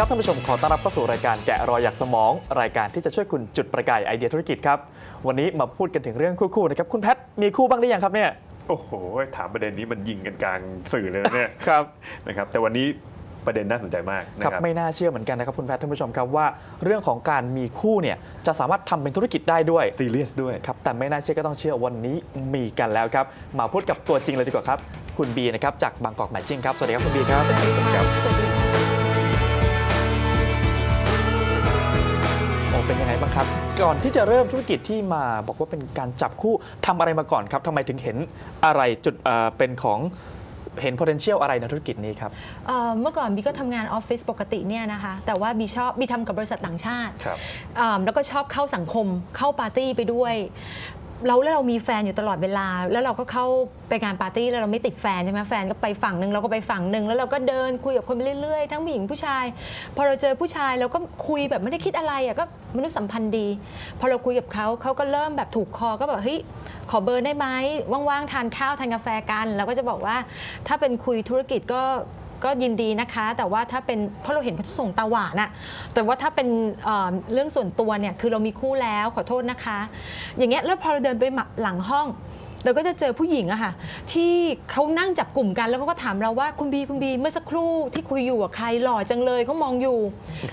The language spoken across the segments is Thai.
ดีครับท่านผู้ชมขอต้อนรับเข้าสู่รายการแกะรอยอยากสมอง รายการที่จะช่วยคุณจุดประกายไอเดียธุรกิจครับ วันนี้มาพูดกันถึงเรื่องคู่ๆนะครับคุณแพทมีคู่บ้างหรือยังครับเนี่ยโอ้โห ถามประเด็นนี้มันยิงกันกลางสื่อเลยนะเนี่ย ครับนะครับ แต่วันนี้ประเด็นน่าสนใจมากนะครับครับไม่น่าเชื่อเหมือนกันนะครับคุณแพทท่านผู้ชมครับว่าเรื่องของการมีคู่เนี่ยจะสามารถทำเป็นธุรกิจได้ด้วยซีเรียสด้วย ครับแต่ไม่น่าเชื่อก็ต้องเชื่อวันนี้มีกันแล้วครับ มาพูดกับตัวจริงเลยดีกว่าครับ คุณบีนะครับจากบางกอกแมทชิ่งครับสวัสดีครับคุณบีครับ สวัสดีค่ะ เป็นยังไงบ้างครับ ก่อนที่จะเริ่มธุรกิจที่มาบอกว่าเป็นการจับคู่ทำอะไรมาก่อนครับทำไมถึงเห็นอะไรจุดเอ่อเป็นของเห็น potential อะไรในธุรกิจนี้ครับเอ่อเมื่อก่อนบีก็ทำงานออฟฟิศปกติเนี่ยนะคะ แต่ว่าบีชอบบีทำกับบริษัทต่างชาติครับอ่าแล้วก็ชอบเข้าสังคมเข้าปาร์ตี้ไปด้วย เราแล้วเรามีแฟนอยู่ตลอดเวลา แล้วเราก็เข้าไปงานปาร์ตี้แล้วเราไม่ติดแฟนใช่ไหมแฟนก็ไปฝั่งหนึ่งเราก็ไปฝั่งหนึ่งแล้วเราก็เดินคุยกับคนไปเรื่อยๆ ทั้งผู้หญิงผู้ชาย พอเราเจอผู้ชายเราก็คุยแบบไม่ได้คิดอะไรอะก็มนุษยสัมพันธ์ดี พอเราคุยกับเขาเขาก็เริ่มแบบถูกคอก็แบบเฮ้ยขอเบอร์ได้ไหมว่างๆทานข้าวทานกาแฟกันเราก็จะบอกว่าถ้าเป็นคุยธุรกิจก็ ก็ยินดีนะคะ แต่ว่าถ้าเป็นเพราะเราเห็นเขาส่งตาหวานอะแต่ว่าถ้าเป็นเอ่อเรื่องส่วนตัวเนี่ยคือเรามีคู่แล้วขอโทษนะคะ อย่างเงี้ยแล้วพอเราเดินไปหลังห้อง เราก็จะเจอผู้หญิงอะค่ะที่เขานั่งจับกลุ่มกันแล้วเขาก็ถามเราว่าคุณบีคุณบีเมื่อสักครู่ที่คุยอยู่กับใครหล่อจังเลยเขามองอยู่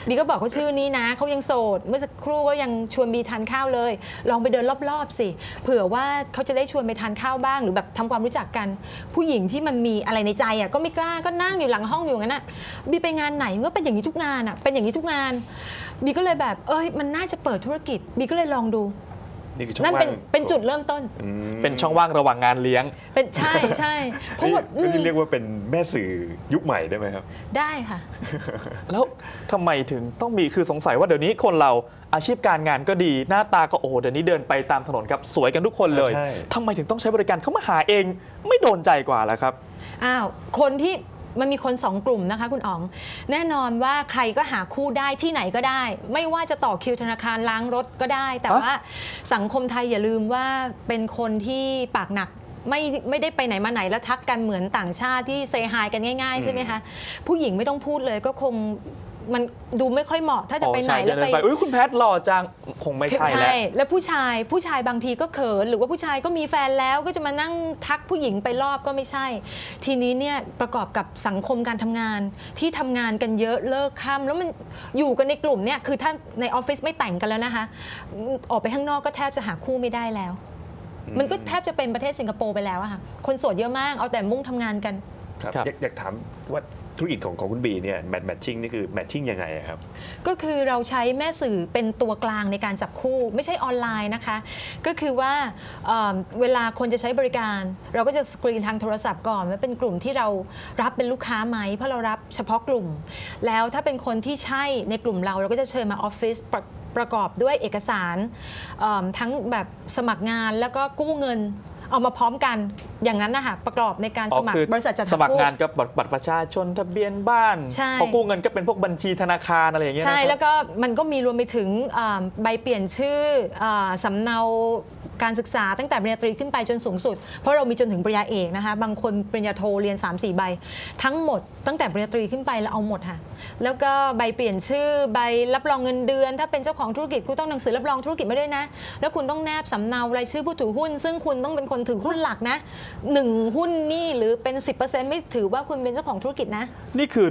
บีก็บอกเขาชื่อนี้นะเขายังโสด เมื่อสักครู่ก็ยังชวนบีทานข้าวเลย ลองไปเดินรอบๆสิเผื่อว่าเขาจะได้ชวนไปทานข้าวบ้าง หรือแบบทำความรู้จักกัน ผู้หญิงที่มันมีอะไรในใจอะก็ไม่กล้าก็นั่งอยู่หลังห้องอยู่งั้นอะบีไปงานไหนมันก็เป็นอย่างนี้ทุกงานอะเป็นอย่างนี้ทุกงานบีก็เลยแบบเอ้ยมันน่าจะเปิดธุรกิจบีก็เลยลองดู นี่คือช่องนั่นว่างเป็นเป็นจุดเริ่มต้น อืมเป็นช่องว่างระหว่างงานเลี้ยง เป็นใช่ใช่เพราะว่าอืนี่มนี่เรียกว่าเป็นแม่สื่อยุคใหม่ได้ไหมครับ ได้ค่ะ แล้วทำไมถึงต้องมีคือสงสัยว่าเดี๋ยวนี้คนเราอาชีพการงานก็ดีหน้าตาก็โอ้โหเดี๋ยวนี้เดินไปตามถนนครับสวยกันทุกคนเลยใช่ ทำไมถึงต้องใช้บริการเขามาหาเองไม่โดนใจกว่าแล้วครับ อ้าว คนที่ มันมีคนสองกลุ่มนะคะคุณอ๋อง แน่นอนว่าใครก็หาคู่ได้ที่ไหนก็ได้ ไม่ว่าจะต่อคิวธนาคารล้างรถก็ได้ แต่ฮะว่าสังคมไทยอย่าลืมว่าเป็นคนที่ปากหนักไม่ไม่ได้ไปไหนมาไหนแล้วทักกันเหมือนต่างชาติที่เซฮายกันง่าย ๆ ใช่ไหมคะ ผู้หญิงไม่ต้องพูดเลยก็คง มันดูไม่ค่อยเหมาะถ้าจะไปไหนอ๋อใช่แล้วเดิไปไปอุ้ยคุณแพทหล่อจังคงไม่ใช่แล้วแล้วผู้ชายผู้ชายบางทีก็เขิน หรือว่าผู้ชายก็มีแฟนแล้วก็จะมานั่งทักผู้หญิงไปรอบก็ไม่ใช่ ทีนี้เนี่ยประกอบกับสังคมการทำงานที่ทำงานกันเยอะเลิกค่ำแล้วมันอยู่กันในกลุ่มเนี่ยคือถ้าในออฟฟิศไม่แต่งกันแล้วนะคะ ออกไปข้างนอกก็แทบจะหาคู่ไม่ได้แล้ว มันก็แทบจะเป็นประเทศสิงคโปร์ไปแล้วอะค่ะคนโสดเยอะมากเอาแต่มุ่งทำงานกันครับครับอยากอยากถามว่า ธุรกิจของของคุณบีเนี่ยแมทแมทชิ่งนี่คือแมทชิ่งยังไงอะครับ ก็คือเราใช้แม่สื่อเป็นตัวกลางในการจับคู่ไม่ใช่ออนไลน์นะคะ ก็คือว่าเอ่อเวลาคนจะใช้บริการ เราก็จะสกรีนทางโทรศัพท์ก่อนว่าเป็นกลุ่มที่เรารับเป็นลูกค้าไหมเพราะเรารับเฉพาะกลุ่ม แล้วถ้าเป็นคนที่ใช่ในกลุ่มเราเราก็จะเชิญมาออฟฟิศประประกอบด้วยเอกสารเอิ่มทั้งแบบสมัครงานแล้วก็กู้เงิน เอามาพร้อมกันอย่างนั้นนะคะประกอบในการสมัครอ๋อคือบริษัทจัดหสมัครคู่งานกับบัตรประชาชนทะเบียนบ้านใช่พอกู้เงินก็เป็นพวกบัญชีธนาคารอะไรอย่างเงี้ยใช่นะครับแล้วก็มันก็มีรวมไปถึงอ่าใบเปลี่ยนชื่ออาสำเนา การศึกษาตั้งแต่ปริญญาตรีขึ้นไปจนสูงสุด เพราะเรามีจนถึงปริญญาเอกนะคะ บางคนปริญญาโทเรียน 3-4 ใบ ทั้งหมดตั้งแต่ปริญญาตรีขึ้นไปเราเอาหมดค่ะแล้วก็ใบเปลี่ยนชื่อใบรับรองเงินเดือน ถ้าเป็นเจ้าของธุรกิจคุณต้องหนังสือรับรองธุรกิจมาด้วยนะ แล้วคุณต้องแนบสำเนารายชื่อผู้ถือหุ้น ซึ่งคุณต้องเป็นคนถือหุ้นหลักนะหนึ่งหุ้นนี่หรือเป็น 10%ไม่ถือว่าคุณเป็นเจ้าของธุรกิจนะ นี่คือ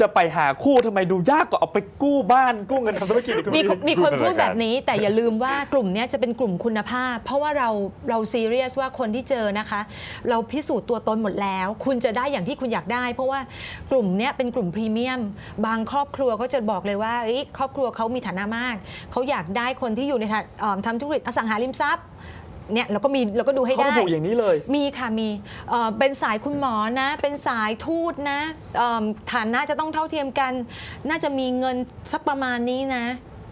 จะไปหาคู่ทำไมดูยากกว่าเอาไปกู้บ้านกู้เงินทำธุรกิจอีกคุณมีบีคนมีคนดูพูดธนาคารแบบนี้แต่อย่าลืมว่ากลุ่มเนี้ยจะเป็นกลุ่มคุณภาพ เพราะว่าเราเราซีเรียสว่าคนที่เจอนะคะ เราพิสูจน์ตัวตนหมดแล้ว คุณจะได้อย่างที่คุณอยากได้ เพราะว่ากลุ่มเนี้ยเป็นกลุ่มพรีเมียม บางครอบครัวก็จะบอกเลยว่าเอ้ยครอบครัวเขามีฐานะมากเขาอยากได้คนที่อยู่ในฐาเอ่อทำธุรกิจอสังหาริมทรัพย์ เนี่ยเราก็มีเราก็ดูให้เขาได้ ระบุอย่างนี้เลย มีค่ะมีเอ่อเป็นสายคุณหมอนะ เป็นสายทูตนะเอิ่มฐานะจะต้องเท่าเทียมกัน น่าจะมีเงินสักประมาณนี้นะ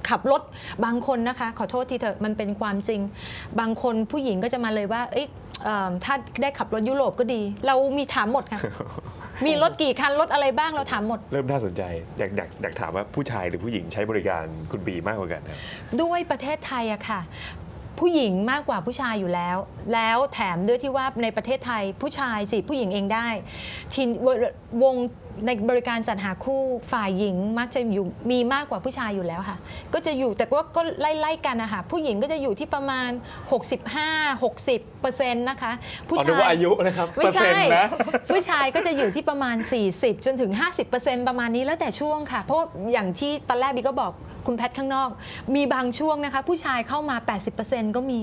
ขับรถบางคนนะคะ ขอโทษทีเถอะมันเป็นความจริง บางคนผู้หญิงก็จะมาเลยว่า เอ้ยเอิ่มถ้าได้ขับรถยุโรปก็ดี เรามีถามหมดค่ะ มีรถกี่คันรถอะไรบ้างเราถามหมด เริ่มน่าสนใจ อยากอยากอยากถามว่าผู้ชายหรือผู้หญิงใช้บริการคุณบีมากกว่ากันครับ ด้วยประเทศไทยอะค่ะ ผู้หญิงมากกว่าผู้ชายอยู่แล้ว แล้วแถมด้วยที่ว่าในประเทศไทยผู้ชายจีบผู้หญิงเองได้ทีววง ในบริการจัดหาคู่ฝ่ายหญิงมักจะอยู่มีมากกว่าผู้ชายอยู่แล้วค่ะ ก็จะอยู่แต่ว่าก็ไล่ๆกันนะคะผู้หญิงก็จะอยู่ที่ประมาณ 65-60เปอร์เซ็นต์นะคะผู้อ๋อนึกชายว่าอายุนะครับไม่เปอร์ใช่เซ็นต์นะผู้ชายก็จะอยู่ที่ประมาณ 40 จนถึง 50%ประมาณนี้แล้วแต่ช่วงค่ะ เพราะอย่างที่ตอนแรกบีก็บอกคุณแพทข้างนอก มีบางช่วงนะคะ ผู้ชายเข้ามา 80%ก็มี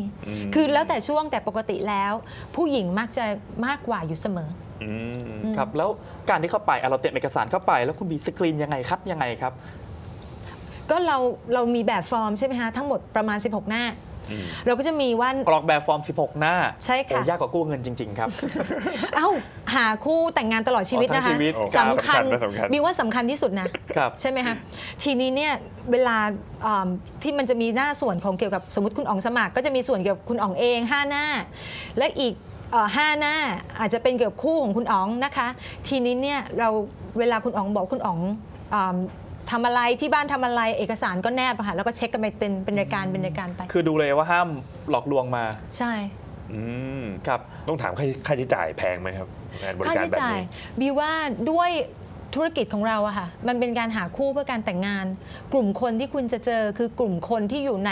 คือแล้วแต่ช่วงแต่ปกติแล้ว ผู้หญิงมักจะมากกว่าอยู่เสมออืมครับแล้วการที่เข้าไปอะเราเตรียมเอกสารเข้าไป แล้วคุณบีสกรีนยังไงคัดยังไงครับ ก็เราเรามีแบบฟอร์มใช่ไหมคะทั้งหมดประมาณ 16 หน้า อืมเราก็จะมีว่า กรอกแบบฟอร์ม 16 หน้าใช่ค่ะ โอ้ยากกว่ากู้เงินจริง ๆ ครับ เอ้าหาคู่แต่งงานตลอดชีวิตอ๋อทั้นะงคะชีวิตโอ้สำคัญสำคัญบีว่าสำคัญที่สุดนะ ครับ ใช่ไหมคะทีนี้เนี่ยเวลาอ่าที่มันจะมีหน้าส่วนของเกี่ยวกับสมมติคุณอ๋องสมัคร ก็จะมีส่วนเกี่ยวกับคุณอ๋องเอง 5 หน้า และอีก เอ่อห้าหน้าอาจจะเป็นเกี่ยวกับคู่ของคุณอ๋องนะคะ ทีนี้เนี่ยเราเวลาคุณอ๋องบอกคุณอ๋องอ่าทำอะไรที่บ้านทำอะไรเอกสารก็แนบอะค่ะแล้วก็เช็คกันไปเป็นเป็นรายการเป็นรายการไป คือดูเลยว่าห้ามหลอกลวงมาใช่ อืม ครับ ต้องถามค่าค่าใช้จ่ายแพงไหมครับงานบริค่าการใช้แบบจ่ายนี้ บีว่าด้วย ธุรกิจของเราอะค่ะมันเป็นการหาคู่เพื่อการแต่งงาน กลุ่มคนที่คุณจะเจอคือกลุ่มคนที่อยู่ใน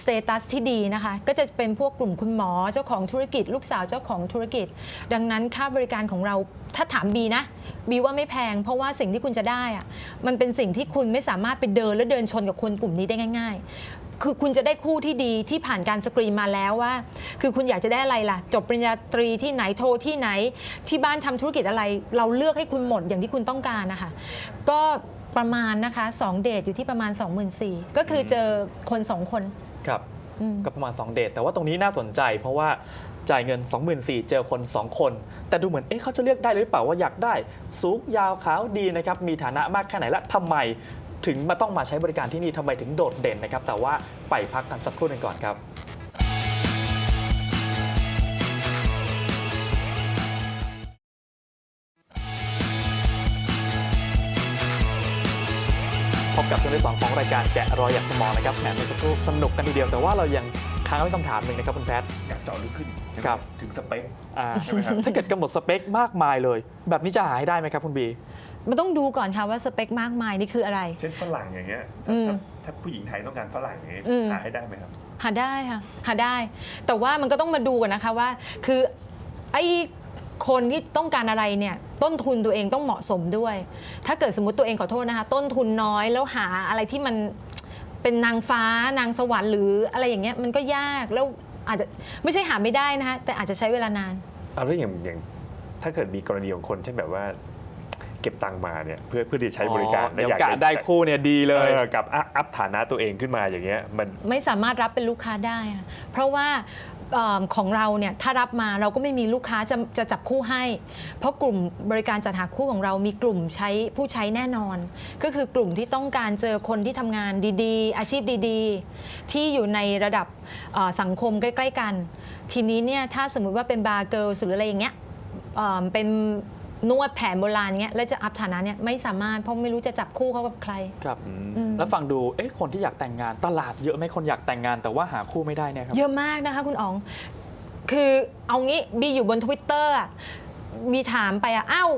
สเตตัสที่ดีนะคะก็จะเป็นพวกกลุ่มคุณหมอเจ้าของธุรกิจ ลูกสาวเจ้าของธุรกิจ ดังนั้นค่าบริการของเราถ้าถามบีนะบีว่าไม่แพง เพราะว่าสิ่งที่คุณจะได้อะมันเป็นสิ่งที่คุณไม่สามารถไปเดินและเดินชนกับคนกลุ่มนี้ได้ง่าย ๆ คือคุณจะได้คู่ที่ดีที่ผ่านการสกรีนมาแล้วว่า คือคุณอยากจะได้อะไรล่ะ จบปริญญาตรีที่ไหนโทที่ไหน ที่บ้านทำธุรกิจอะไร เราเลือกให้คุณหมดอย่างที่คุณต้องการนะคะก็ประมาณนะคะ2เดทอยู่ที่ประมาณ 24,000ก็คือเจอคน 2 คนครับอืมก็ประมาณ 2 เดทแต่ว่าตรงนี้น่าสนใจ เพราะว่าจ่ายเงิน 24,000เจอคน 2 คน แต่ดูเหมือนเอ๊ะเขาจะเลือกได้หรือเปล่าว่าอยากได้ สูงยาวขาวดีนะครับมีฐานะมากแค่ไหนและทำไม ถึงมาต้องมาใช้บริการที่นี่ทำไมถึงโดดเด่นนะครับ แต่ว่าไปพักกันสักครู่หนึงก่อนครับ พบกับช่วงที่สองของรายการแกะรอยอย่างสมองนะครับแหมเมื่อสักครู่สนุกกันทีเดียวแต่ว่าเรายังค้างไว้คำถามหนึ่งนะครับคุณแพทย์อยากเจาะลึกขึ้นครับ ถึงสเปค อ่าใช่ไหมครับ ถ้าเกิดกำหนดสเปคมากมายเลย แบบนี้จะหาให้ได้ไหมครับคุณบี มันต้องดูก่อนค่ะว่าสเปคมากมายนี่คืออะไร เช่นฝรั่งอย่างเงี้ยอืถ้ามถ้าถ้าผู้หญิงไทยต้องการฝรั่งอย่างเงี้ยอืมหาให้ได้ไหมครับ หาได้ค่ะหาได้ แต่ว่ามันก็ต้องมาดูกันนะคะว่า คือไอ้คนที่ต้องการอะไรเนี่ยต้นทุนตัวเองต้องเหมาะสมด้วย ถ้าเกิดสมมติตัวเองขอโทษนะคะ ต้นทุนน้อยแล้วหาอะไรที่มันเป็นนางฟ้านางสวรรค์หรืออะไรอย่างเงี้ยมันก็ยากแล้วอาจจะไม่ใช่หาไม่ได้นะคะแต่อาจจะใช้เวลานาน เอาแล้วอย่างอย่างถ้าเกิดมีกรณีของคนเช่นแบบว่า เก็บตังค์มาเนี่ยเพื่อเพื่อที่จะใช้บริการเดี๋ยวอยากกะได้คู่เนี่ยดีเลยออกับอัพอัพฐานะตัวเองขึ้นมาอย่างเงี้ยมัน ไม่สามารถรับเป็นลูกค้าได้ค่ะเพราะว่าเอิ่มของเราเนี่ยถ้ารับมาเราก็ไม่มีลูกค้าจะจะจับคู่ให้ เพราะกลุ่มบริการจัดหาคู่ของเรามีกลุ่มใช้ผู้ใช้แน่นอน ก็คือกลุ่มที่ต้องการเจอคนที่ทำงานดีๆ อาชีพดีๆ ที่อยู่ในระดับเอ่อสังคมใกล้ ๆ กัน ทีนี้เนี่ยถ้าสมมุติว่าเป็นบาร์เกิลหรืออะไรอย่างเงี้ย เอิ่มเป็น นวดแผนโบราณเงี้ยแล้วจะอัพฐานะเนี่ยไม่สามารถเพราะไม่รู้จะจับคู่เขากับใคร ครับ อืม แล้วฟังดูเอ๊ะคนที่อยากแต่งงานตลาดเยอะไหมคนอยากแต่งงานแต่ว่าหาคู่ไม่ได้เนี่ยครับ เยอะมากนะคะคุณอ๋อง คือเอางี้บีอยู่บน Twitter อะบีถามไปอะอ้าว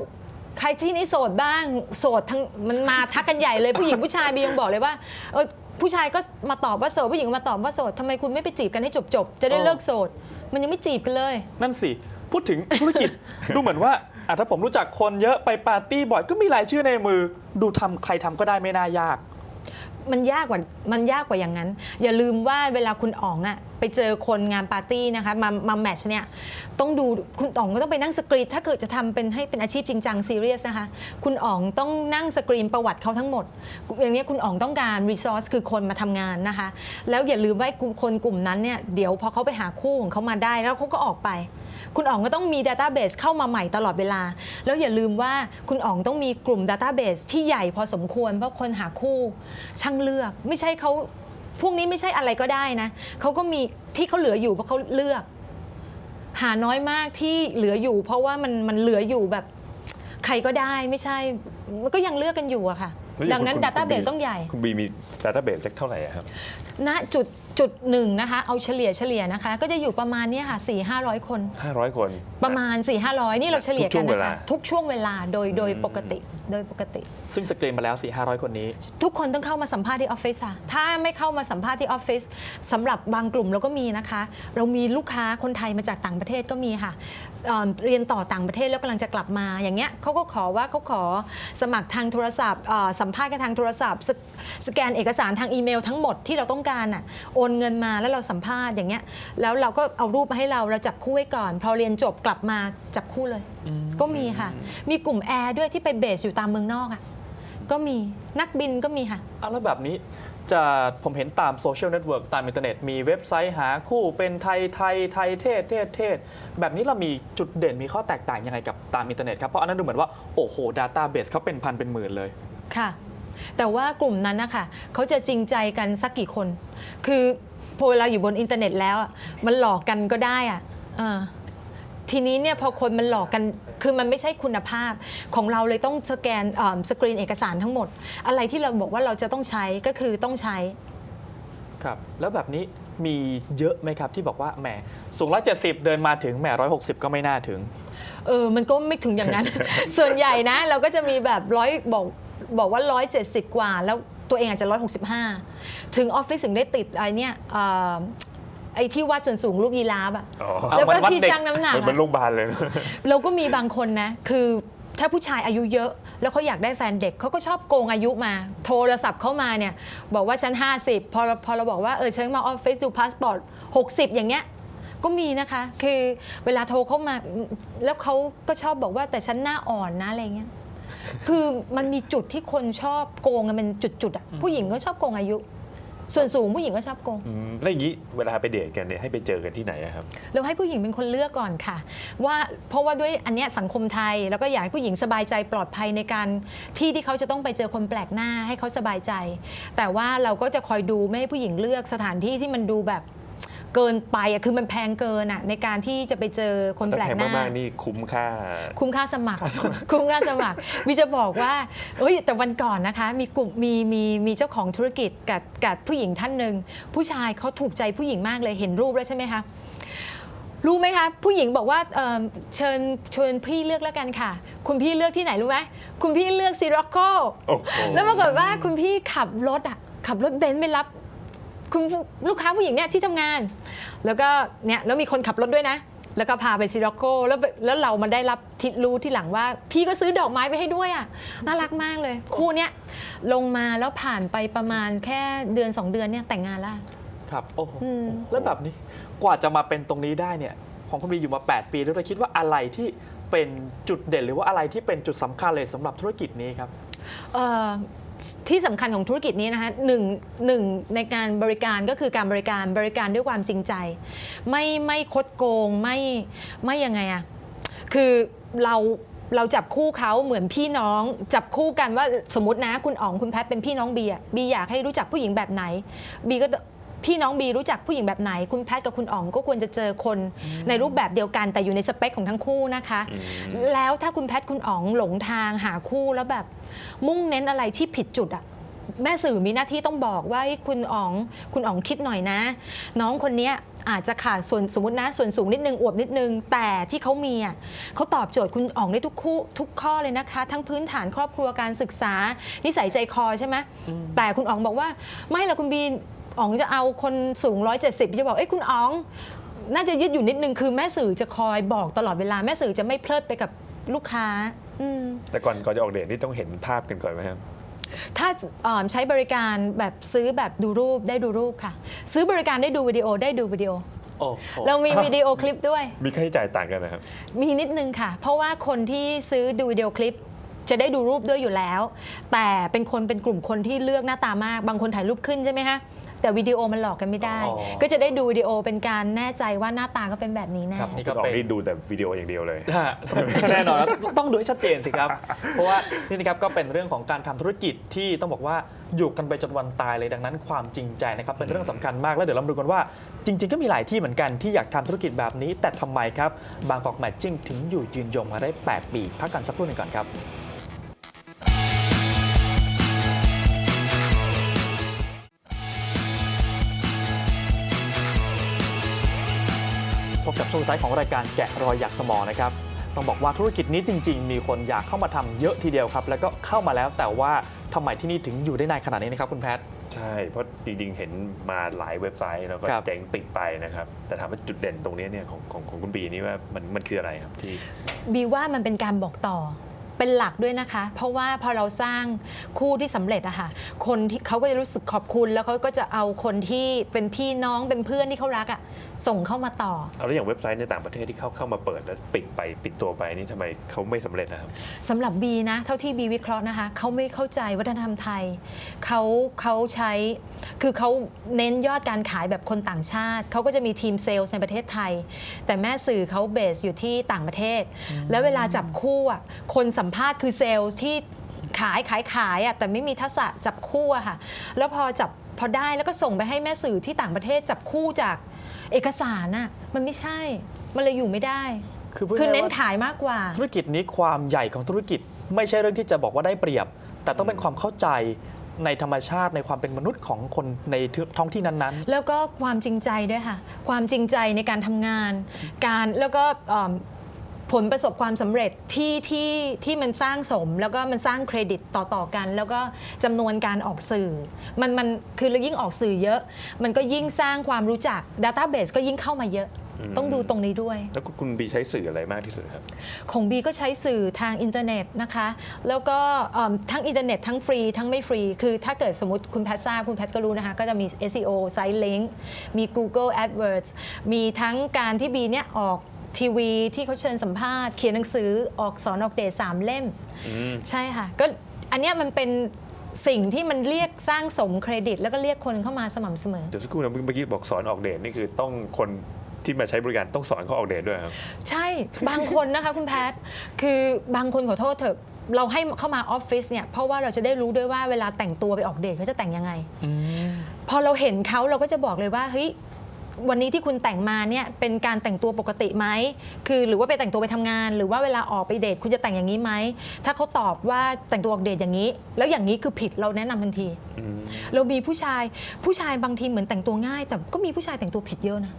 ใครที่นี่โสดบ้างโสดทั้งมันมาทักกันใหญ่เลย ผู้หญิงผู้ชายบียังบอกเลยว่าเออผู้ชายก็มาตอบว่าโสดผู้หญิงก็มาตอบว่าโสดทำไมคุณไม่ไปจีบกันให้จบๆจะได้เออเลิกโสด มันยังไม่จีบกันเลย นั่นสิ พูดถึงธุรกิจ ดูเหมือนว่า อะถ้าผมรู้จักคนเยอะไปปาร์ตี้บ่อยก็มีรายชื่อในมือ ดูทำใครทำก็ได้ไม่น่ายาก มันยากกว่ามันยากกว่าอย่างนั้น อย่าลืมว่าเวลาคุณอ๋องอะไปเจอคนงานปาร์ตี้นะคะมามาแมทช์เนี่ยต้องดูคุณอ๋องก็ต้องไปนั่งสกรีนถ้าเกิดจะทำเป็นให้เป็นอาชีพจริงจังซีเรียสนะคะ คุณอ๋องต้องนั่งสกรีนประวัติเขาทั้งหมด อย่างนี้ยคุณอ๋องต้องการรีซอสคือคนมาทำงานนะคะ แล้วอย่าลืมว่าไอ้กลุ่มคนกลุ่มนั้นเนี่ยเดี๋ยวพอเขาไปหาคู่ของเขามาได้แล้วเขาก็ออกไป คุณอ๋องก็ต้องมี Database เข้ามาใหม่ตลอดเวลา แล้วอย่าลืมว่าคุณอ๋องต้องมีกลุ่ม Database ที่ใหญ่พอสมควร เพราะคนหาคู่ช่างเลือก ไม่ใช่เขาพวกนี้ไม่ใช่อะไรก็ได้นะเขาก็มีที่เขาเหลืออยู่เพราะเขาเลือก หาน้อยมากที่เหลืออยู่ เพราะว่ามันมันเหลืออยู่แบบใครก็ได้ไม่ใช่มันก็ยังเลือกกันอยู่อะค่ะ แล้วอย่างดังนั้นคุณคุณ Database คุณต้องใหญ่ คุณบีมี database สักเท่าไหร่อะครับ ณจุด จุดหนึ่งนะคะ เอาเฉลี่ยเฉลี่ยนะคะ ก็จะอยู่ประมาณเนี้ยค่ะ4 5 0 0คน 500 คนประมาณ 4 5 0 0 นี่เราเฉลี่ยกันทุกช่วงเวนะลาคะ ทุกช่วงเวลาโดยโดยปกติโดยปกติ ซึ่งสกรีนมาแล้ว 4 5 0 0 คนนี้ ทุกคนต้องเข้ามาสัมภาษณ์ที่ออฟฟิศค่ะถ้าไม่เข้ามาสัมภาษณ์ที่ออฟฟิศสำหรับบางกลุ่มเราก็มีนะคะ เรามีลูกค้าคนไทยมาจากต่างประเทศก็มีค่ะเอ่อเรียนต่อต่างประเทศแล้วกำลังจะกลับมาอย่างเงี้ยเขาก็ขอว่าเขาขอสมัครทางโทรศัพท์เอ่อสัมภาษณ์กันทางโทรศัพท์สสแกนเอกสารทางอีเมลทั้งหมดที่เราต้องการอะโอนเงินมาแล้วเราสัมภาษณ์อย่างเงี้ยแล้วเราก็เอารูปมาให้เราเราจับคู่ไว้ก่อน พอเรียนจบกลับมาจับคู่เลย ก็มีค่ะ มีกลุ่มแอร์ด้วยที่ไปเบสอยู่ตามเมืองนอกอะก็มีนักบินก็มีค่ะเอาแล้วแบบนี้จะผมเห็นตามโซเชียลเน็ตเวิร์กตามอินเทอร์เน็ต มีเว็บไซต์หาคู่เป็นไทยไทยไทยเทศเทศเทศ แบบนี้เรามีจุดเด่นมีข้อแตกต่างยังไงกับตามอินเทอร์เน็ตครับ เพราะอันนั้นดูเหมือนว่า โอ้โหดัตต้าเบสเขาเป็นพันเป็นหมื่นเลยค่ะ แต่ว่ากลุ่มนั้นนะคะเขาจะจริงใจกันสักกี่คน คือพอเวลาอยู่บนอินเทอร์เน็ตแล้วอะมันหลอกกันก็ได้อะเออทีนี้เนี่ยพอคนมันหลอกกันคือมันไม่ใช่คุณภาพของเราเลยต้องสแกนเอ่อสกรีนเอกสารทั้งหมด อะไรที่เราบอกว่าเราจะต้องใช้ก็คือต้องใช้ ครับ แล้วแบบนี้มีเยอะไหมครับที่บอกว่าแหมสูง 170 เดินมาถึงแหม160 ก็ไม่น่าถึง เออ มันก็ไม่ถึงอย่างนั้น ส่วนใหญ่นะ เราก็จะมีแบบร้อยบอก บอกว่า 170 กว่า แล้วตัวเองอาจจะ 165 ถึงออฟฟิศถึงได้ติดไอ้เนี่ยเอ่อไอ้ที่วัดส่วนสูงรูปยีราฟอะอ๋อแล้วก็เหมือนวัดที่เด็กชั่งน้ำหนักเหมือนเป็นอะโรงพยาบาลเลยนะ เราก็มีบางคนนะ คือถ้าผู้ชายอายุเยอะ แล้วเขาอยากได้แฟนเด็กเขาก็ชอบโกงอายุมา โทรศัพท์เข้ามาเนี่ย บอกว่าฉัน 50 พอเราพอเราบอกว่า เออฉันมาออฟฟิศดูพาสปอร์ต 60 อย่างเงี้ย ก็มีนะคะ คือเวลาโทรเข้ามา แล้วเขาก็ชอบบอกว่าแต่ฉันหน้าอ่อนนะอะไรเงี้ย คือมันมีจุดที่คนชอบโกงกันเป็นจุดๆอะผู้หญิงก็ชอบโกงอายุ ส่วนสูงผู้หญิงก็ชอบโกง อืมแล้วอย่างนี้เวลาไปเดทกันเนี่ยให้ไปเจอกันที่ไหนอะครับ เราให้ผู้หญิงเป็นคนเลือกก่อนค่ะ ว่าเพราะว่าด้วยอันเนี้ยสังคมไทย แล้วก็อยากให้ผู้หญิงสบายใจปลอดภัยในการที่ที่เขาจะต้องไปเจอคนแปลกหน้าให้เขาสบายใจ แต่ว่าเราก็จะคอยดูไม่ให้ผู้หญิงเลือกสถานที่ที่มันดูแบบ เกินไปอะคือมันแพงเกินอะในการที่จะไปเจอคนถ้าแปลแพกงหน้า มากๆนี่คุ้มค่า คุ้มค่าสมัคร คุ้มค่าสมัคร วิจะบอกว่าเอ้ยแต่วันก่อนนะคะ มีกลุ่มมีมีมีเจ้าของธุรกิจกับกับผู้หญิงท่านหนึ่งผู้ชายเขาถูกใจผู้หญิงมากเลยเห็นรูปแล้วใช่ไหมคะรู้ไหมคะผู้หญิงบอกว่าเอิ่มเชิญเชิญพี่เลือกแล้วกันค่ะ คุณพี่เลือกที่ไหนรู้ไหมคุณพี่เลือกซีร็อกโกโอ้โห แล้วปรากฏว่าคุณพี่ขับรถอะขับรถเบนซ์ไปรับ คุณลูกค้าผู้หญิงเนี่ยที่ทำงาน แล้วก็เนี่ยแล้วมีคนขับรถด้วยนะ แล้วก็พาไปซีร็อกโกแล้วแล้วเรามาได้รับทิรู้ที่หลังว่า พี่ก็ซื้อดอกไม้ไปให้ด้วยอะน่ารักมากเลย คู่เนี้ยลงมาแล้วผ่านไปประมาณแค่เดือน 2 เดือนเนี่ยแต่งงานแล้วครับโอ้โหอืม แล้วแบบนี้กว่าจะมาเป็นตรงนี้ได้เนี่ยของคุณบีอยู่มา 8 ปีแล้วเราคิดว่าอะไรที่เป็นจุดเด่นหรือว่าอะไรที่เป็นจุดสำคัญเลยสำหรับธุรกิจนี้ครับ เอ่อ ที่สำคัญของธุรกิจนี้นะคะหนึ่งหนึ่งในการบริการก็คือการบริการบริการด้วยความจริงใจ ไม่ไม่คดโกงไม่ไม่ยังไงอะคือเราเราจับคู่เขาเหมือนพี่น้อง จับคู่กันว่าสมมตินะ คุณอ๋องคุณแพทเป็นพี่น้องบีอะบีอยากให้รู้จักผู้หญิงแบบไหนบีก็ พี่น้องบีรู้จักผู้หญิงแบบไหน คุณแพทกับคุณอ๋องก็ควรจะเจอคนในรูปแบบเดียวกันแต่อยู่ในสเปคของทั้งคู่นะคะ แล้วถ้าคุณแพทคุณอ๋องหลงทางหาคู่แล้วแบบ มุ่งเน้นอะไรที่ผิดจุดอะแม่สื่อมีหน้าที่ต้องบอกว่าเฮ้ยคุณอ๋องคุณอ๋องคิดหน่อยนะ น้องคนเนี้ยอาจจะขาดส่วนสมมตินะส่วนสูงนิดนึงอวบนิดนึง แต่ที่เขามีอะเขาตอบโจทย์คุณอ๋องได้ทุกคู่ทุกข้อเลยนะคะ ทั้งพื้นฐานครอบครัวการศึกษา นิสัยใจคอใช่ไหมแต่คุณอ๋องบอกว่าไม่ละคุณบี อ๋องจะเอาคนสูง 170พี่จะบอกเอ้ยคุณอ๋อง น่าจะยึดอยู่นิดนึงคือแม่สื่อจะคอยบอกตลอดเวลาแม่สื่อจะไม่เพลิดไปกับลูกค้าอืมแต่ก่อนก่อนจะออกเดทนี่ต้องเห็นภาพกันก่อนไหมครับ ถ้าเอ่อใช้บริการแบบซื้อแบบดูรูปได้ดูรูปค่ะ ซื้อบริการได้ดูวิดีโอได้ดูวิดีโอ โอ้โหเรามีวิดีโอคลิปด้วย มีค่าใช้จ่ายต่างกันนะครับ มีนิดนึงค่ะ เพราะว่าคนที่ซื้อดูวิดีโอคลิปจะได้ดูรูปด้วยอยู่แล้ว แต่เป็นคนเป็นกลุ่มคนที่เลือกหน้าตามาก บางคนถ่ายรูปขึ้นใช่ไหมคะ แต่วิดีโอมันหลอกกันไม่ได้ อ๋อ ก็จะได้ดูวิดีโอเป็นการแน่ใจว่าหน้าตาก็เป็นแบบนี้แน่ ครับ นี่คุก็ณออกเป็นนี่ดูแต่วิดีโออย่างเดียวเลย ฮะแน่นอนแล้วต้องดูให้ชัดเจนสิครับ เพราะว่านี่นะครับก็เป็นเรื่องของการทำธุรกิจที่ต้องบอกว่าอยู่กันไปจนวันตายเลยดังนั้นความจริงใจนะครับเป็นเรื่องสำคัญมากแล้วเดี๋ยวเรามาดูกันว่า จริง ๆ ก็มีหลายที่เหมือนกันที่อยากทำธุรกิจแบบนี้ แต่ทำไมครับ บางกอกแมทชิ่งถึงอยู่ยืนยงมาได้ 8 ปี พักกันสักครู่หนึ่งก่อนครับ บกับช่วงสุดท้ายของรายการแกะรอยอยากสมองนะครับ ต้องบอกว่าธุรกิจนี้จริง ๆ มีคนอยากเข้ามาทำเยอะทีเดียวครับ แล้วก็เข้ามาแล้วแต่ว่าทำไมที่นี่ถึงอยู่ได้นานขนาดนี้นะครับคุณแพทย์ใช่ เพราะจริง ๆ เห็นมาหลายเว็บไซต์แล้วก็ครับเจ๊งปิดไปนะครับ แต่ถามว่าจุดเด่นตรงนี้เนี่ยของของของคุณบีนี่ว่ามันมันคืออะไรครับที่บีว่ามันเป็นการบอกต่อ เป็นหลักด้วยนะคะ เพราะว่าพอเราสร้างคู่ที่สำเร็จอะค่ะคนที่เขาก็จะรู้สึกขอบคุณ แล้วเขาก็จะเอาคนที่เป็นพี่น้องเป็นเพื่อนที่เขารักอะส่งเข้ามาต่อเอาแล้วอย่างเว็บไซต์ในต่างประเทศที่เข้าเข้ามาเปิดแล้วปิดไปปิดตัวไปนี่ทำไมเขาไม่สำเร็จนะครับสำหรับบีนะเท่าที่บีวิเคราะห์นะคะเขาไม่เข้าใจวัฒนธรรมไทยเขาเขาใช้คือเขาเน้นยอดการขายแบบคนต่างชาติเขาก็จะมีทีมเซลล์ในประเทศไทย แต่แม่สื่อเขาเบสอยู่ที่ต่างประเทศ แล้วเวลาจับคู่อะคนสัมภาษณ์คือเซลล์ที่ขายขายขายอะแต่ไม่มีทักษะจับคู่อะค่ะ แล้วพอจับพอได้แล้วก็ส่งไปให้แม่สื่อที่ต่างประเทศจับคู่จากเอกสารน่ะมันไม่ใช่ มันเลยอยู่ไม่ได้ คือพูดคือง่ายๆเน้นว่าขายมากกว่า ธุรกิจนี้ความใหญ่ของธุรกิจ ไม่ใช่เรื่องที่จะบอกว่าได้เปรียบ แต่ต้องเป็นความเข้าใจในธรรมชาติในความเป็นมนุษย์ของคนในท้องที่นั้นแล้วก็ความจริงใจด้วยค่ะ ความจริงใจในการทำงาน การแล้วก็เอิ่ม ผลประสบความสำเร็จที่ที่ที่มันสร้างสม แล้วก็มันสร้างเครดิตต่อต่อกัน แล้วก็จำนวนการออกสื่อ มันมันคือเรายิ่งออกสื่อเยอะ มันก็ยิ่งสร้างความรู้จัก Database ก็ยิ่งเข้ามาเยอะอืมต้องดูตรงนี้ด้วย แล้วคุณคุณบีใช้สื่ออะไรมากที่สุดครับ ของบีก็ใช้สื่อทางอินเทอร์เน็ตนะคะ แล้วก็เอิ่มทั้งอินเทอร์เน็ตทั้งฟรีทั้งไม่ฟรี คือถ้าเกิดสมมติคุณแพททราบคุณแพทก็รู้นะคะ ก็จะมี SEO Site Link มี Google AdWords มีทั้งการที่บีเนี่ยออก ทีวีที่เขาเชิญสัมภาษณ์เขียนหนังสือออกสอนออกเดทสามเล่ม ใช่ค่ะ ก็อันเนี้ยมันเป็นสิ่งที่มันเรียกสร้างสมเครดิต แล้วก็เรียกคนเข้ามาสม่ำเสมอ เดี๋ยวสักครู่นะเมื่อกี้บอกสอนออกเดทนี่คือต้องคนที่มาใช้บริการต้องสอนเขาออกเดทด้วยครับ ใช่บางคนนะคะคุณแพทย์คือบางคนขอโทษเถอะเราให้เข้ามาออฟฟิศเนี่ยเพราะว่าเราจะได้รู้ด้วยว่าเวลาแต่งตัวไปออกเดทเขาจะแต่งยังไง พอเราเห็นเขาเราก็จะบอกเลยว่าเฮ้ย วันนี้ที่คุณแต่งมาเนี่ยเป็นการแต่งตัวปกติไหมคือหรือว่าไปแต่งตัวไปทำงาน หรือว่าเวลาออกไปเดทคุณจะแต่งอย่างนี้ไหมถ้าเขาตอบว่าแต่งตัวออกเดทอย่างนี้ แล้วอย่างนี้คือผิดเราแนะนำทันทีเรามีผู้ชายผู้ชายบางทีเหมือนแต่งตัวง่าย แต่ก็มีผู้ชายแต่งตัวผิดเยอะนะ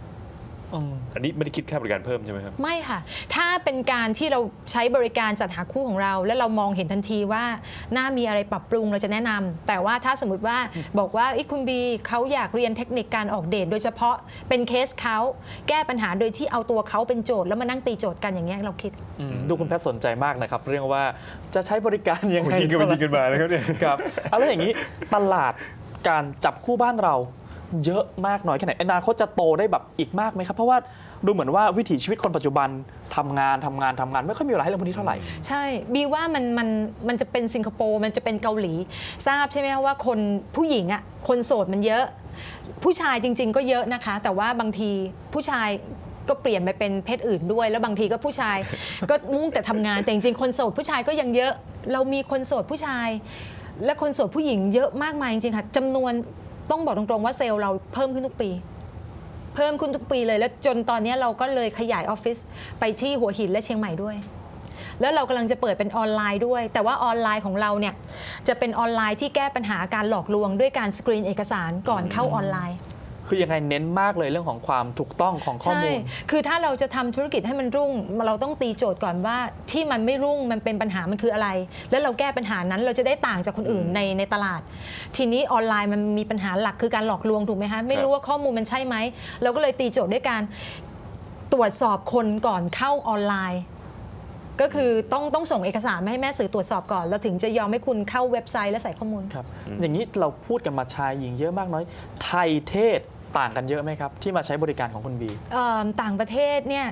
อันนี้ไม่ได้คิดค่าบริการเพิ่มใช่ไหมครับ ไม่ค่ะ ถ้าเป็นการที่เราใช้บริการจัดหาคู่ของเรา แล้วเรามองเห็นทันทีว่าน่ามีอะไรปรับปรุงเราจะแนะนำแต่ว่าถ้าสมมติว่าบอกว่าไอ้ยคุณบีเขาอยากเรียนเทคนิคการออกเดทโดยเฉพาะเป็นเคสเขาแก้ปัญหาโดยที่เอาตัวเขาเป็นโจทย์แล้วมานั่งตีโจทย์กันอย่างเงี้ยเราคิด อืมดูคุณแพทย์สนใจมากนะครับ เรื่องว่าจะใช้บริการยังไงโอ้ยยิงกันไปยิงกันมานะครับเนี่ย ครับเอาแล้วอย่างนี้ตลาดการจับคู่บ้านเรา เยอะมากน้อยแค่ไหนอนาคตจะโตได้แบบอีกมากไหมครับเพราะว่าดูเหมือนว่าวิถีชีวิตคนปัจจุบันทำงานทำงานทำงานไม่ค่อยมีเวลาให้เรื่องพวกนี้เท่าไหร่ ใช่บีว่ามันมันมันจะเป็นสิงคโปร์มันจะเป็นเกาหลี ทราบใช่ไหมว่าคนผู้หญิงอะคนโสดมันเยอะ ผู้ชายจริง ๆ ก็เยอะนะคะ แต่ว่าบางทีผู้ชายก็เปลี่ยนไปเป็นเพศอื่นด้วย แล้วบางทีก็ผู้ชาย ก็มุ่งแต่ทำงานแต่จริงๆคนโสดผู้ชายก็ยังเยอะ เรามีคนโสดผู้ชาย และคนโสดผู้หญิงเยอะมากมายจริงๆค่ะจำนวน ต้องบอกตรงๆว่าเซลล์เราเพิ่มขึ้นทุกปี เพิ่มขึ้นทุกปีเลยแล้วจนตอนนี้เราก็เลยขยายออฟฟิศไปที่หัวหินและเชียงใหม่ด้วย แล้วเรากำลังจะเปิดเป็นออนไลน์ด้วย แต่ว่าออนไลน์ของเราเนี่ยจะเป็นออนไลน์ที่แก้ปัญหาการหลอกลวงด้วยการสกรีนเอกสารก่อนเข้าออนไลน์ คือยังไงเน้นมากเลยเรื่องของความถูกต้องของข้อใช่ มูล คือถ้าเราจะทำธุรกิจให้มันรุ่ง เราต้องตีโจทย์ก่อนว่าที่มันไม่รุ่งมันเป็นปัญหามันคืออะไร แล้วเราแก้ปัญหานั้นเราจะได้ต่างจากคนอื่นในในตลาด ทีนี้ออนไลน์มันมีปัญหาหลักคือการหลอกลวงถูกไหมคะไม่รู้ว่าข้อมูลมันใช่ไหม เราก็เลยตีโจทย์ด้วยการตรวจสอบคนก่อนเข้าออนไลน์ ก็คือต้องต้องส่งเอกสารมาให้แม่สื่อตรวจสอบก่อน แล้วถึงจะยอมให้คุณเข้าเว็บไซต์และใส่ข้อมูล ครับ อย่างนี้เราพูดกันมาชายหญิงเยอะมากน้อย ไทยเทศ ต่างกันเยอะไหมครับ ที่มาใช้บริการของคุณบี เอิ่มต่างประเทศเนี่ย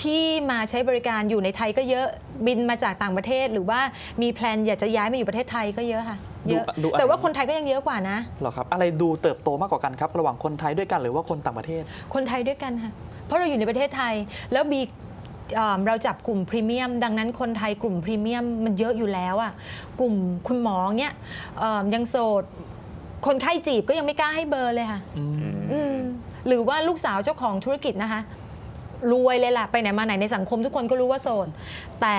ที่มาใช้บริการอยู่ในไทยก็เยอะบินมาจากต่างประเทศหรือว่ามีแพลนอยากจะย้ายมาอยู่ประเทศไทยก็เยอะค่ะเยอะดูดูอะไร แต่ว่าคนไทยก็ยังเยอะกว่านะ เหรอครับ อะไรดูเติบโตมากกว่ากันครับ ระหว่างคนไทยด้วยกันหรือว่าคนต่างประเทศ คนไทยด้วยกันค่ะ เพราะเราอยู่ในประเทศไทย แล้วมีเอิ่มเราจับกลุ่มพรีเมียม ดังนั้นคนไทยกลุ่มพรีเมียมมันเยอะอยู่แล้วอะกลุ่มคุณหมอเนี่ยเอิ่มยังโสด คนไข้จีบก็ยังไม่กล้าให้เบอร์เลยค่ะอืมหรือว่าลูกสาวเจ้าของธุรกิจนะคะ รวยเลยล่ะ ไปไหนมาไหนในสังคมทุกคนก็รู้ว่าโสดแต่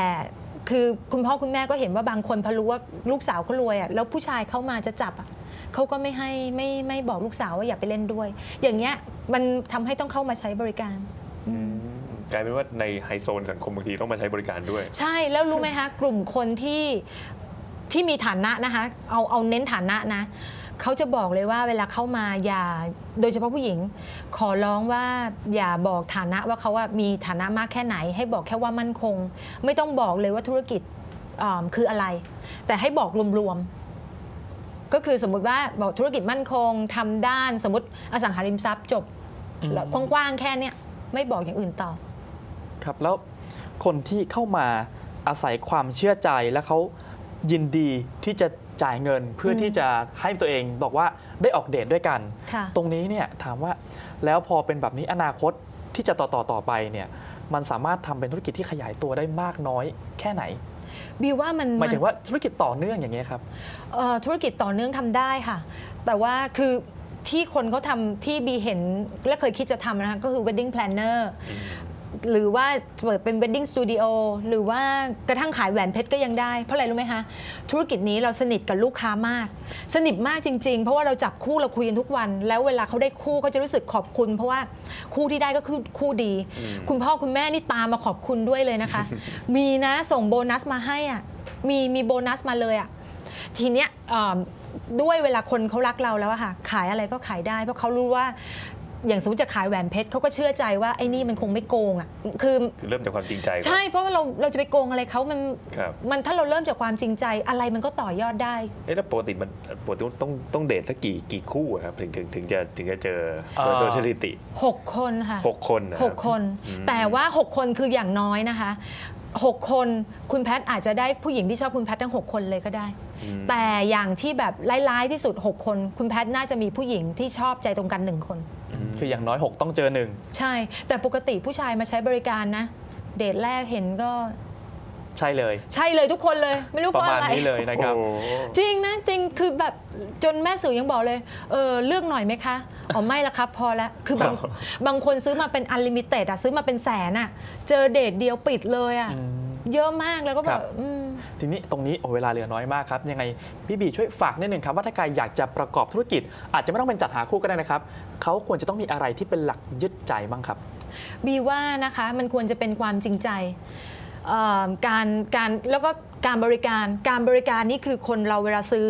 คือคุณพ่อคุณแม่ก็เห็นว่าบางคนพอรู้ว่าลูกสาวเขารวยอะแล้วผู้ชายเข้ามาจะจับอะเขาก็ไม่ให้ไม่ไม่บอกลูกสาวว่าอย่าไปเล่นด้วย อย่างเงี้ยมันทำให้ต้องเข้ามาใช้บริการอืมกลายเป็นว่าในไฮโซนสังคมบางทีต้องมาใช้บริการด้วย ใช่แล้วรู้ไหมคะกลุ่มคนที่ที่มีฐานะนะคะ เอาเอาเน้นฐานะนะ เขาจะบอกเลยว่าเวลาเข้ามาอย่าโดยเฉพาะผู้หญิง ขอร้องว่าอย่าบอกฐานะว่าเขาว่ามีฐานะมากแค่ไหน ให้บอกแค่ว่ามั่นคง ไม่ต้องบอกเลยว่าธุรกิจอ่าคืออะไร แต่ให้บอกรวมๆก็คือสมมุติว่าบอกธุรกิจมั่นคงทำด้านสมมติอสังหาริมทรัพย์จบอืมแล้วกว้างๆแค่เนี้ยไม่บอกอย่างอื่นต่อ ครับแล้วคนที่เข้ามาอาศัยความเชื่อใจและเขายินดีที่จะ จ่ายเงินเพื่ออมที่จะให้ตัวเองบอกว่าได้ออกเดทด้วยกัน ค่ะ ตรงนี้เนี่ยถามว่าแล้วพอเป็นแบบนี้อนาคตที่จะต่อต่อต่อไปเนี่ยมันสามารถทำเป็นธุรกิจที่ขยายตัวได้มากน้อยแค่ไหนบิวว่ามันหมายถึงว่าธุรกิจต่อเนื่องอย่างเงี้ยครับ เอ่อธุรกิจต่อเนื่องทำได้ค่ะ แต่ว่าคือที่คนเขาทำที่บีเห็นและเคยคิดจะทำนะคะก็คือ wedding planner หรือว่าเปิดเป็น wedding studio หรือว่ากระทั่งขายแหวนเพชรก็ยังได้ เพราะอะไรรู้ไหมคะธุรกิจนี้เราสนิทกับลูกค้ามาก สนิทมากจริง ๆ เพราะว่าเราจับคู่เราคุยกันทุกวัน แล้วเวลาเขาได้คู่เขาจะรู้สึกขอบคุณ เพราะว่าคู่ที่ได้ก็คือคู่ดี คุณพ่อคุณแม่นี่ตามมาขอบคุณด้วยเลยนะคะ มีนะส่งโบนัสมาให้อะมีมีโบนัสมาเลยอะทีเนี้ยเอ่อด้วยเวลาคนเขารักเราแล้วอะค่ะขายอะไรก็ขายได้ เพราะเขารู้ว่า อย่างสมมติจะขายแหวนเพชรเขาก็เชื่อใจว่าไอ้นี่มันคงไม่โกงอะคือคือเริ่มจากความจริงใจก่อน ใช่เพราะว่าเราเราจะไปโกงอะไรเขามันครับ มันถ้าเราเริ่มจากความจริงใจอะไรมันก็ต่อยอดได้ เอ๊ะแล้วปกติมันปกติต้องต้องเดทสักกี่กี่คู่อะครับถึงถึงถึงจะถึงจะเจอเอ่อโดยโดยสถิติ6 คนค่ะ หกคนนะรับหกคนแต่ว่า 6 คนคืออย่างน้อยนะคะ6คนคุณแพทย์อาจจะได้ผู้หญิงที่ชอบคุณแพทย์ทั้ง 6 คนเลยก็ได้แต่อย่างที่แบบร้ายๆที่สุด 6 คน คุณแพทย์น่าจะมีผู้หญิงที่ชอบใจตรงกันหนึ่งคน คืออย่างน้อย 6 ต้องเจอหนึ่ง ใช่ แต่ปกติผู้ชายมาใช้บริการนะ เดทแรกเห็นก็ใช่เลย ใช่เลยทุกคนเลยไม่รู้ปเพระราะมาณอะไร นี้เลยนะครับ โอ้จริงนะจริงคือแบบจนแม่สื่อยังบอกเลยเออเลือกหน่อยไหมคะอ๋อไม่ละครับพอแล้วคือบางบางคนซื้อมาเป็นอันลิมิเต็ดอะซื้อมาเป็นแสนอะเจอเดทเดียวปิดเลยอะอืมเยอะมากแล้วก็แบครับบ อืม ทีนี้ตรงนี้โอ้เวลาเหลือน้อยมากครับ ยังไงพี่บีช่วยฝากนิดหนึ่งครับว่าถ้าใครอยากจะประกอบธุรกิจ อาจจะไม่ต้องเป็นจัดหาคู่ก็ได้นะครับเขาควรจะต้องมีอะไรที่เป็นหลักยึดใจบ้างครับ บีว่านะคะมันควรจะเป็นความจริงใจการการแล้วก็การบริการการบริการนี่คือคนเราเวลาซื้อ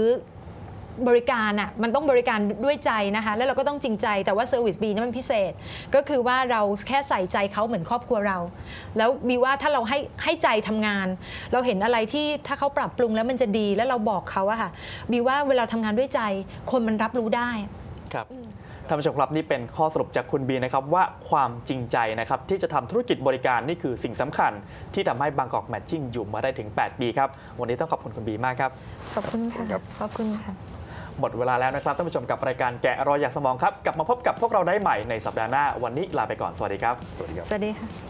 บริการอะมันต้องบริการด้วยใจนะคะ แล้วเราก็ต้องจริงใจแต่ว่าเซอร์วิสบีนี่มันพิเศษ ก็คือว่าเราแค่ใส่ใจเขาเหมือนครอบครัวเรา แล้วบีว่าถ้าเราให้ให้ใจทำงาน เราเห็นอะไรที่ถ้าเขาปรับปรุงแล้วมันจะดีแล้วเราบอกเขาอะค่ะบีว่าเวลาทำงานด้วยใจ คนมันรับรู้ได้ ครับท่านผู้ชมครับนี่เป็นข้อสรุปจากคุณบีนะครับว่าความจริงใจนะครับที่จะทำธุรกิจบริการนี่คือสิ่งสำคัญ ที่ทำให้บางกอกแมทชิ่งอยู่มาได้ถึง 8 ปีครับ วันนี้ต้องขอบคุณคุณบีมากครับ ขอบคุณค่ะครับขอบคุณค่ะ หมดเวลาแล้วนะครับท่านผู้ชมกับรายการแกะรอยอยากสมองครับ กลับมาพบกับพวกเราได้ใหม่ในสัปดาห์หน้า วันนี้ลาไปก่อน สวัสดีครับ สวัสดีครับ สวัสดีค่ะ